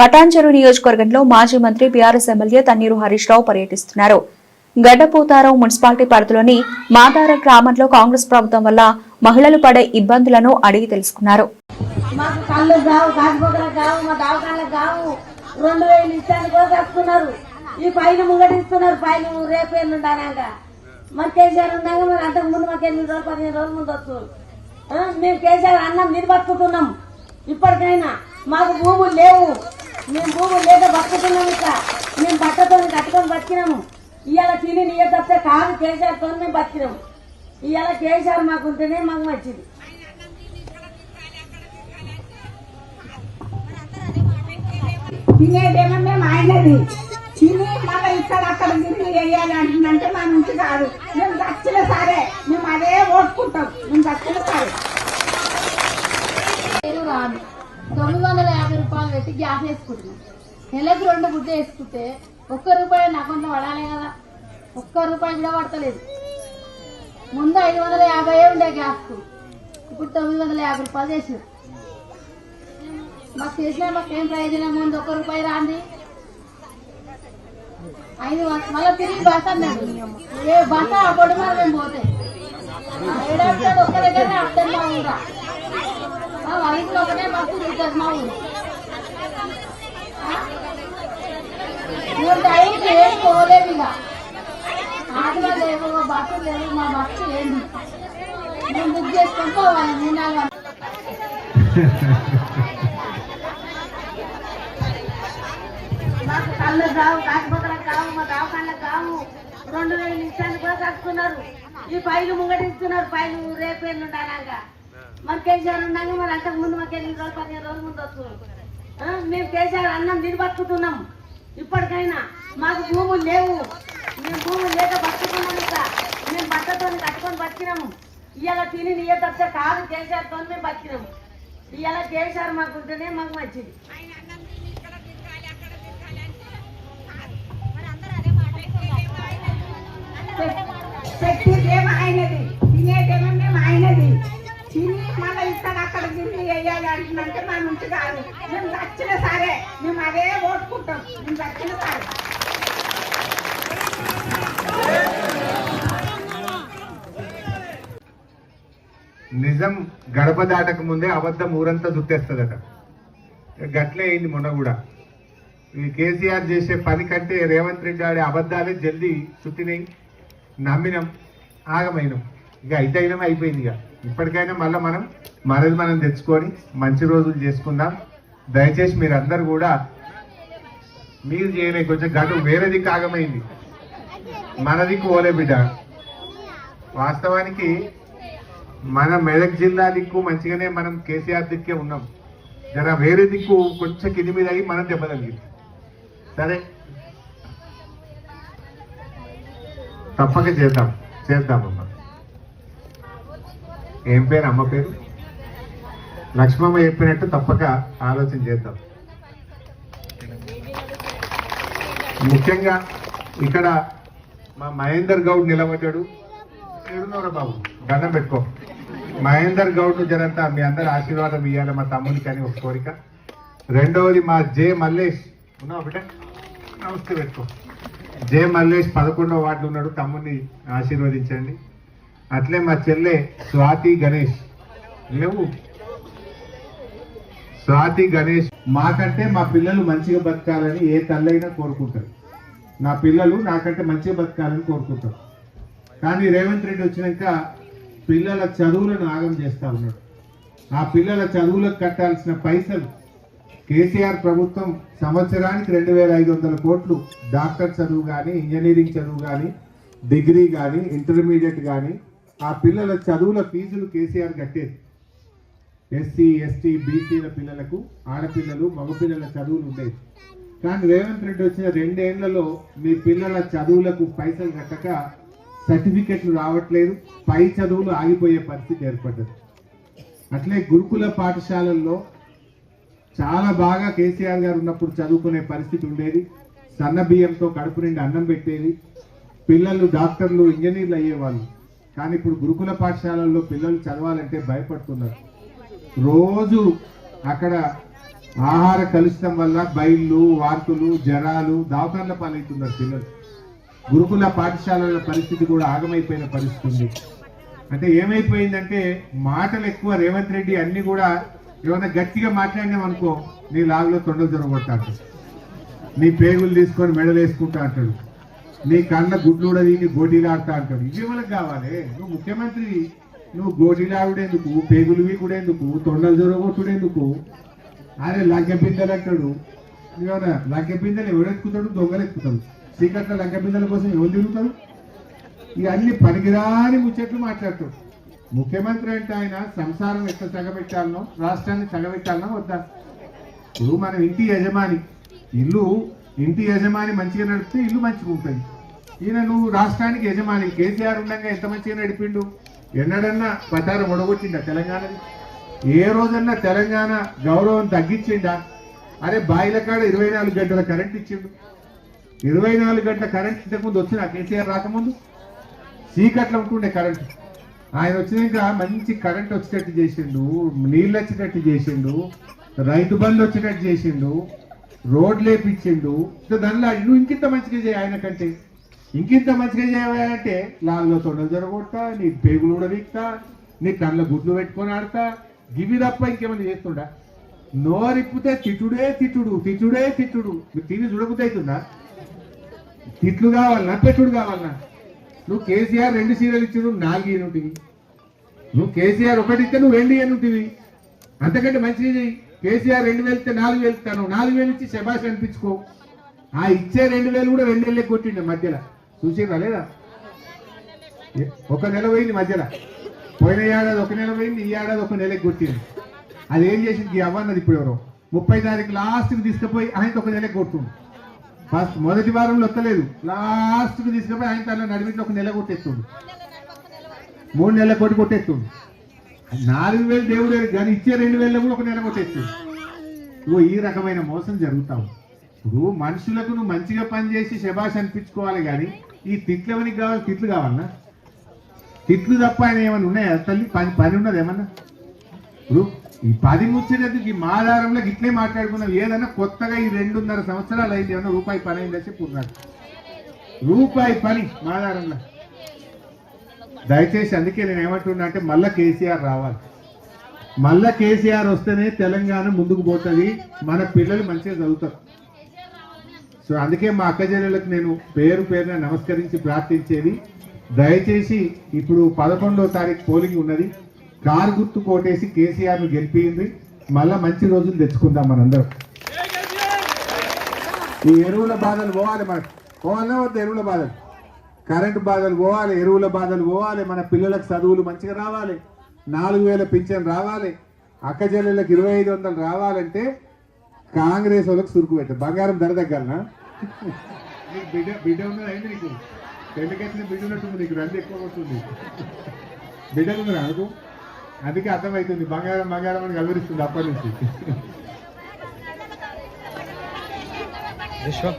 పటాన్చెరు నియోజకవర్గంలో మాజీ మంత్రి బీఆర్ఎస్ ఎమ్మెల్యే తన్నీరు హరీష్ రావు పర్యటిస్తున్నారు. గడ్డపోతారం మున్సిపాలిటీ పరిధిలోని మాదార గ్రామంలో కాంగ్రెస్ ప్రభుత్వం వల్ల మహిళలు పడే ఇబ్బందులను అడిగి తెలుసుకున్నారు. ఈ పైన ముంగటిస్తున్నారు పైన రేపు ఎల్లుండి మరి కేసీఆర్ ఉన్నాక మరి అంతకు ముందు మాకు ఎనిమిది రోజులు పదిహేను రోజుల ముందు వస్తుంది మేము కేసీఆర్ అన్నం మీరు బతుకుతున్నాం ఇప్పటికైనా మాకు భూములు లేవు. మేము భూములు లేదా బతుకుతున్నాము ఇట్లా. మేము బట్టతో కట్టుకొని బతికినాము. ఇవాళ తిని నీయ తప్పితే కాదు కేసీఆర్తో మేము బతికినాము. ఇవాళ కేసీఆర్ మాకు ఉంటేనే మాకు మంచిది. తినేదేమో మేము ఆయనది. తిని మళ్ళీ ఇక్కడ అక్కడ తిని వేయాలి అంటుందంటే మా నుంచి కాదు. మేము దక్షిణ సరే. మేము అదే ఓడుకుంటాం మేము దక్షిణ సరే. రాదు. తొమ్మిది వందల యాభై రూపాయలు పెట్టి గ్యాస్ వేసుకుంటున్నాం. నెలకు రెండు గుడ్డ వేసుకుంటే ఒక్క రూపాయి నా కొంత పడాలి కదా. ఒక్క రూపాయి కూడా పడతలేదు. ముందు ఐదు వందల యాభై ఉండే గ్యాస్కు. ఇప్పుడు తొమ్మిది వందల యాభై రూపాయలు చేసిన మాకు చేసినా మాకు ఏం ప్రయోజనం? ముందు ఒక్క రూపాయి రాంది. ఐదు మళ్ళీ తిరిగి బస అన్నాడు. ఏ బస్ అప్పుడు మేము పోతే. ఏడాది ఒక్క దగ్గర అర్థం బాగుందా వైపు ఒకటే మాకు తిరుగుతుంది మా ఊరు. మేము టైంకి ఏం పోలేము ఇక. ఆటలు లేవు బస్సు లేవు మా బస్సు మేము బుక్ చేసుకొని పోవాలి మూడు నాలుగు మాకు కళ్ళు కావు కాకపోకలకు కావు మా దవాఖానలకు కావు. రెండు వేలు ఇచ్చాను కోసేస్తున్నారు ఈ పైలు ముంగటిస్తున్నారు పైలు రేపు ఎల్లుండి మరి కేసీఆర్ ఉండగా మరి అంతకు ముందు మాకు ఎనిమిది రోజులు పదిహేను రోజుల ముందు వస్తుంది ఆ, మేము కేసీఆర్ అన్నం తిని బతుకుతున్నాం. ఇప్పటికైనా మాకు భూములు లేవు. మేము భూములు లేక బతుకుతున్నాం ఇట్లా మేము బట్టతో కట్టుకొని బతికినాము. ఇవాళ తిని నీయ తప్పితే కాదు కేసీఆర్తో మేము బతికినాము. ఇవాళ కేసీఆర్ మాకు ఉంటేనే మాకు మంచిది. పెట్టేదేమో ఆయనది. తినేదేమో మేము ఆయనది. అక్కడ తిరిగి వేయాలి అంటున్నంటే మా నుంచి కాదు. మేము దక్షిణ సరే మేము అదే ఓట్టుకుంటాం మేము దక్షిణ సరే. నిజం గడప దాటక ముందే అబద్ధం ఊరంతా చుట్టేస్తుందట గట్లే అయింది మొన్న కూడా. ఈ కేసీఆర్ చేసే పని కంటే రేవంత్ రెడ్డి ఆడే అబద్ధాలే జల్దీ చుట్టినాయి నమ్మినాం ఆగమైనాం. ఇక అయితే అయిపోయింది ఇక. ఇప్పటికైనా మళ్ళీ మనం మనది మనం తెచ్చుకొని మంచి రోజులు చేసుకుందాం. దయచేసి మీరందరూ కూడా మీరు చేయలే కొంచెం గడు వేరేది కాగమైంది మనది కోలే బిడ్డ. వాస్తవానికి మన మెదక్ జిల్లా దిక్కు మంచిగానే మనం కేసీఆర్ దిక్కే ఉన్నాం. జర వేరే దిక్కు కొంచెం కింది మీద అయ్యి మనం దెబ్బతలిగింది సరే. తప్పక చేద్దాం. చేద్దామమ్మా ఏం పేరు అమ్మ పేరు? లక్ష్మమ్మ చెప్పినట్టు తప్పక ఆలోచన చేద్దాం. ముఖ్యంగా ఇక్కడ మా మహేందర్ గౌడ్ నిలబడ్డాడు. ఎడునోరా బాబు దండం పెట్టుకో. మహేందర్ గౌడ్ జనంతా మీ అందరి ఆశీర్వాదం ఇవ్వాలి మా తమ్మునికి అని ఒక కోరిక. రెండవది మా జే మల్లేష్ ఉన్నావు బిడ్డ? నమస్తే పెట్టుకో. జే మల్లేష్ పదకొండవ వార్డు ఉన్నాడు తమ్ముడిని ఆశీర్వదించండి. అట్లే మా చెల్లె స్వాతి గణేష్. లేవు. స్వాతి గణేష్. మాకంటే మా పిల్లలు మంచిగా బతకాలని ఏ తల్లైనా కోరుకుంటారు. నా పిల్లలు నాకంటే మంచిగా బతకాలని కోరుకుంటారు. కానీ రేవంత్ రెడ్డి వచ్చినాక పిల్లల చదువులను ఆగం చేస్తా ఉన్నాడు. ఆ పిల్లల చదువులకు కట్టాల్సిన పైసలు కేసీఆర్ ప్రభుత్వం సంవత్సరానికి రెండు వేల ఐదు వందల కోట్లు డాక్టర్ చదువు కానీ ఇంజనీరింగ్ చదువు కానీ డిగ్రీ కానీ ఇంటర్మీడియట్ కానీ ఆ పిల్లల చదువుల ఫీజులు కేసీఆర్ కట్టేది ఎస్సీ ఎస్టీ బీసీల పిల్లలకు ఆడపిల్లలు మగపిల్లల చదువులు ఉండేవి కానీ రేవంత్ రెడ్డి వచ్చిన రెండేళ్ళలో మీ పిల్లల చదువులకు పైసలు కట్టక సర్టిఫికెట్లు రావట్లేదు పై చదువులు ఆగిపోయే పరిస్థితి ఏర్పడ్డది. అట్లే గురుకుల పాఠశాలల్లో చాలా బాగా కేసీఆర్ గారు ఉన్నప్పుడు చదువుకునే పరిస్థితి ఉండేది. సన్న బియ్యంతో కడుపు నిండి అన్నం పెట్టేది. పిల్లలు డాక్టర్లు ఇంజనీర్లు అయ్యేవాళ్ళు. కానీ ఇప్పుడు గురుకుల పాఠశాలల్లో పిల్లలు చదవాలంటే భయపడుతున్నారు. రోజు అక్కడ ఆహార కలుషితం వల్ల బయళ్ళు వార్తులు జ్వరాలు దవాఖాన్ల పాలవుతున్నారు పిల్లలు. గురుకుల పాఠశాలల పరిస్థితి కూడా ఆగమైపోయిన పరిస్థితి ఉంది. అంటే ఏమైపోయిందంటే మాటలు ఎక్కువ రేవంత్ రెడ్డి అన్ని కూడా ఏమైనా గట్టిగా మాట్లాడినాం అనుకో నీ లాగులో తొండలు జరగొడతా నీ పేగులు తీసుకొని మెడలు వేసుకుంటా అంటాడు. నీ కన్న గుడ్లు కూడా తీని గోటీలాడుతా అంటాడు. ఇవి మనకు కావాలి? నువ్వు ముఖ్యమంత్రి నువ్వు గోటీలాడుడేందుకు? పేగులు వీకుడేందుకు తొండలు జరగొట్టుడేందుకు? అరే లంకె బిందెలు అంటాడు. ఏమన్నా లంకె బిందెలు ఎవడెత్తుకుతాడు దొంగలు చీకట్ల బిందెల కోసం ఎవరు తిరుగుతాడు ఇవన్నీ పనికిరాని ముచ్చట్లు మాట్లాడతాడు. ముఖ్యమంత్రి అంటే ఆయన సంసారం ఎట్లా చగబెట్టాలనో రాష్ట్రాన్ని చగబెట్టాలనో వద్దా? ఇప్పుడు మనం ఇంటి యజమాని. ఇల్లు ఇంటి యజమాని మంచిగా నడిపితే ఇల్లు మంచిగా ఉంటుంది. ఈయన నువ్వు రాష్ట్రానికి యజమాని కేసీఆర్ ఉండగా ఎంత మంచిగా నడిపిండు? ఎన్నడన్నా పటారం ఒడగొట్టిండా తెలంగాణది ఏ రోజన్నా తెలంగాణ గౌరవం తగ్గించిండా? అరే బాయిల కాడ ఇరవై నాలుగు గంటల కరెంట్ ఇచ్చిండు. ఇరవై నాలుగు గంటల కరెంట్ ఇంతకుముందు వచ్చిన కేసీఆర్ రాకముందు? చీకట్లో ఉంటుండే కరెంట్. ఆయన వచ్చినాక మంచి కరెంట్ వచ్చేటట్టు చేసిండు నీళ్ళు వచ్చేటట్టు చేసిండు రైతు బంధు వచ్చేటట్టు చేసిండు. రోడ్లు వేపించిండు. దానిలో నువ్వు ఇంకింత మంచిగా చేయి ఆయన కంటే. ఇంకింత మంచిగా చేయాలంటే లాల్లో తొండలు జరగొడతా నీ పేగులు కూడా నీ కళ్ళ గుడ్లు పెట్టుకొని ఆడతా. గివి తప్ప ఇంకేమైనా చేస్తుండా? నోరిప్పితే తిట్టుడే తిట్టుడు తిట్టుడే తిట్టుడు. మీరు టీవీ చూడబుద్దవుతుందా తిట్లు కావాలన్నా పెట్టుడు కావాలన్నా నువ్వు కేసీఆర్ రెండు సీరియల్ ఇచ్చిండు నాలుగు ఈయనుంటివి. నువ్వు కేసీఆర్ ఒకటి ఇస్తే నువ్వు రెండు ఈయనుంటివి. అంతకంటే మంచిగా చెయ్యి కేసీఆర్ రెండు వేలు ఇస్తే నాలుగు వేలు ఇస్తాను. నాలుగు వేలు ఇచ్చి శబాష్ అనిపించుకో. ఆ ఇచ్చే రెండు వేలు కూడా రెండు వేలే కొట్టిండు మధ్యలో. చూసిరా లేదా? ఒక నెల పోయింది మధ్యలో. పోయిన ఏడాది ఒక నెల పోయింది ఈ ఏడాది ఒక నెలకి కొట్టింది అది ఏం చేసింది? అవ్వన్నది ఇప్పుడు ఎవరో. ముప్పై తారీఖు లాస్ట్కి తీసుకుపోయి ఆయన ఒక నెలకి కొట్టుండు. ఫస్ట్ మొదటి వారంలో వస్తలేదు. లాస్ట్కి తీసుకుపోయి ఆయన తన నడిమిట్లో ఒక నెల కొట్టేస్తుండు. మూడు నెలల కొట్టి కొట్టేస్తుండు. నాలుగు వేలు దేవుడు కానీ ఇచ్చే రెండు వేలలో కూడా ఒక నెల కొట్టేస్తుండు ఓ ఈ రకమైన మోసం జరుగుతావు. ఇప్పుడు మనుషులకు నువ్వు మంచిగా పని చేసి శబాష్ అనిపించుకోవాలి కానీ ఈ తిట్లు ఎవరికి కావాలి? తిట్లు కావాలన్నా? తిట్లు తప్ప ఆయన ఏమైనా ఉన్నాయా తల్లి? పని పని ఉన్నది ఏమన్నా? ఇప్పుడు ఈ పది ముచ్చినందుకు ఈ మాదారంలో ఇట్లే మాట్లాడుకున్నాం ఏదన్నా కొత్తగా ఈ రెండున్నర సంవత్సరాలు అయింది ఏమన్నా రూపాయి పని అయిందని చెప్పి రూపాయి పని మాదారంలో దయచేసి అందుకే నేను ఏమంటున్నా అంటే మళ్ళీ కేసీఆర్ రావాలి. మళ్ళా కేసీఆర్ వస్తేనే తెలంగాణ ముందుకు పోతుంది. మన పిల్లలు మంచిగా చదువుతారు. సో అందుకే మా అక్క నేను పేరు పేరున నమస్కరించి ప్రార్థించేది. దయచేసి ఇప్పుడు పదకొండో తారీఖు పోలింగ్ ఉన్నది. కారు గుర్తు కోటేసి కేసీఆర్ను గెలిపింది మళ్ళా మంచి రోజులు తెచ్చుకుందాం మనందరం. ఈ ఎరువుల బాధలు పోవాలి మనకు. పోవాలనే వద్ద ఎరువుల బాధలు? కరెంటు బాధలు పోవాలి ఎరువుల బాధలు పోవాలి మన పిల్లలకు చదువులు మంచిగా రావాలి నాలుగు వేల పింఛన్ రావాలి అక్క చెల్లెళ్ళకి ఇరవై ఐదు వందలు రావాలంటే కాంగ్రెస్ వాళ్ళకి సురుకు పెట్టారు బంగారం ధర తగ్గాలనా? బిడ్డ బిడ్డ ఉన్నది అయింది నీకు? పెళ్ళికెత్తిన బిడ్డ ఉన్నట్టుంది నీకు రంది ఎక్కువ వస్తుంది బిడ్డ ఉంది నాకు? అందుకే అర్థమవుతుంది బంగారం బంగారం అని కలవరిస్తుంది అప్పటి నుంచి. విశ్వం.